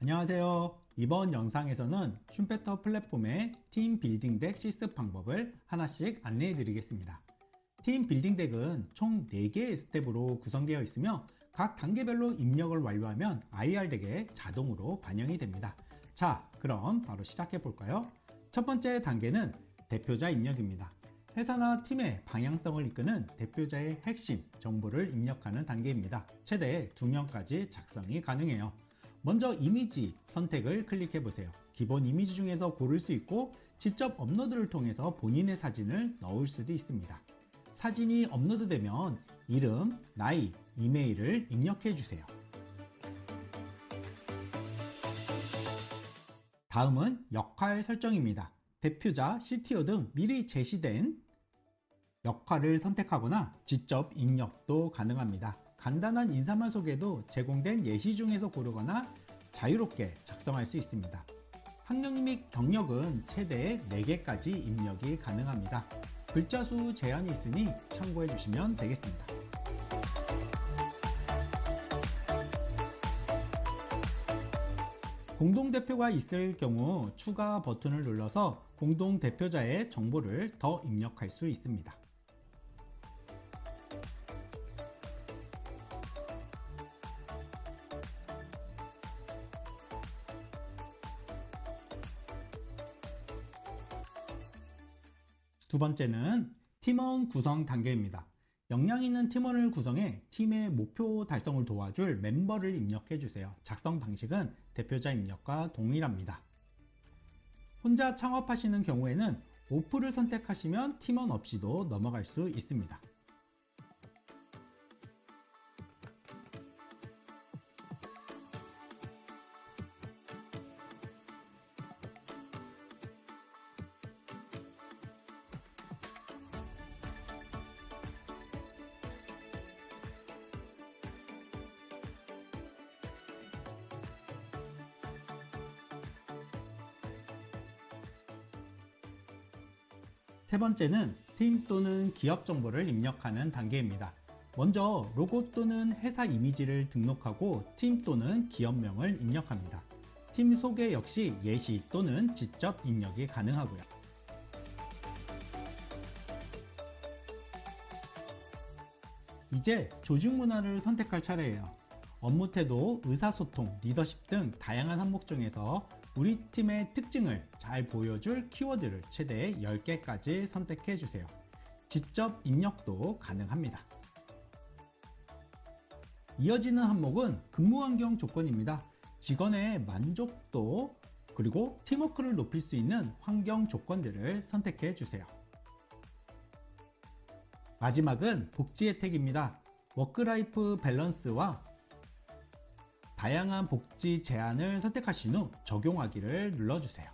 안녕하세요. 이번 영상에서는 슈페터 플랫폼의 팀 빌딩 덱 실습 방법을 하나씩 안내해 드리겠습니다. 팀 빌딩 덱은 총 4개의 스텝으로 구성되어 있으며 각 단계별로 입력을 완료하면 IR 덱에 자동으로 반영이 됩니다. 자, 그럼 바로 시작해 볼까요? 첫 번째 단계는 대표자 입력입니다. 회사나 팀의 방향성을 이끄는 대표자의 핵심 정보를 입력하는 단계입니다. 최대 2명까지 작성이 가능해요. 먼저 이미지 선택을 클릭해 보세요. 기본 이미지 중에서 고를 수 있고 직접 업로드를 통해서 본인의 사진을 넣을 수도 있습니다. 사진이 업로드되면 이름, 나이, 이메일을 입력해 주세요. 다음은 역할 설정입니다. 대표자, CTO 등 미리 제시된 역할을 선택하거나 직접 입력도 가능합니다. 간단한 인사말 소개도 제공된 예시 중에서 고르거나 자유롭게 작성할 수 있습니다. 학력 및 경력은 최대 4개까지 입력이 가능합니다. 글자 수 제한이 있으니 참고해 주시면 되겠습니다. 공동대표가 있을 경우 추가 버튼을 눌러서 공동대표자의 정보를 더 입력할 수 있습니다. 두 번째는 팀원 구성 단계입니다. 역량 있는 팀원을 구성해 팀의 목표 달성을 도와줄 멤버를 입력해 주세요. 작성 방식은 대표자 입력과 동일합니다. 혼자 창업하시는 경우에는 오프를 선택하시면 팀원 없이도 넘어갈 수 있습니다. 세 번째는 팀 또는 기업 정보를 입력하는 단계입니다. 먼저 로고 또는 회사 이미지를 등록하고 팀 또는 기업명을 입력합니다. 팀 소개 역시 예시 또는 직접 입력이 가능하고요. 이제 조직 문화를 선택할 차례예요. 업무 태도, 의사소통, 리더십 등 다양한 항목 중에서 우리 팀의 특징을 잘 보여줄 키워드를 최대 10개까지 선택해 주세요. 직접 입력도 가능합니다. 이어지는 항목은 근무 환경 조건입니다. 직원의 만족도 그리고 팀워크를 높일 수 있는 환경 조건들을 선택해 주세요. 마지막은 복지 혜택입니다. 워크라이프 밸런스와 다양한 복지 제한을 선택하신 후 적용하기를 눌러주세요.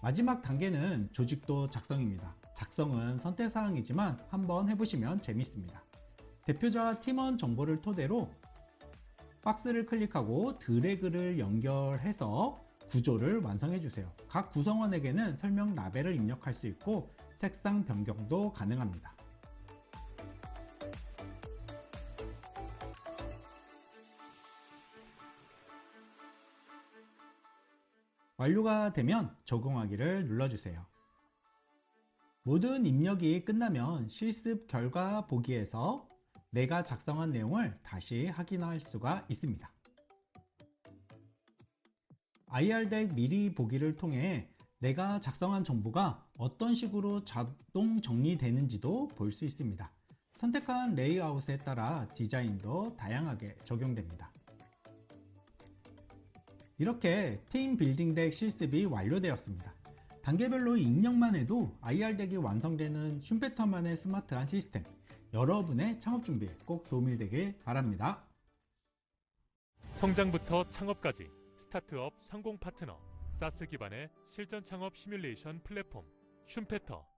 마지막 단계는 조직도 작성입니다. 작성은 선택사항이지만 한번 해보시면 재밌습니다. 대표자와 팀원 정보를 토대로 박스를 클릭하고 드래그를 연결해서 구조를 완성해 주세요. 각 구성원에게는 설명 라벨을 입력할 수 있고 색상 변경도 가능합니다. 완료가 되면 적용하기를 눌러주세요. 모든 입력이 끝나면 실습 결과 보기에서 내가 작성한 내용을 다시 확인할 수가 있습니다. IR 덱 미리 보기를 통해 내가 작성한 정보가 어떤 식으로 자동 정리되는지도 볼 수 있습니다. 선택한 레이아웃에 따라 디자인도 다양하게 적용됩니다. 이렇게 팀 빌딩 덱 실습이 완료되었습니다. 단계별로 입력만 해도 IR 덱이 완성되는 슈페터만의 스마트한 시스템. 여러분의 창업 준비에 꼭 도움이 되길 바랍니다. 성장부터 창업까지 스타트업 성공 파트너 사스 기반의 실전 창업 시뮬레이션 플랫폼 슌페터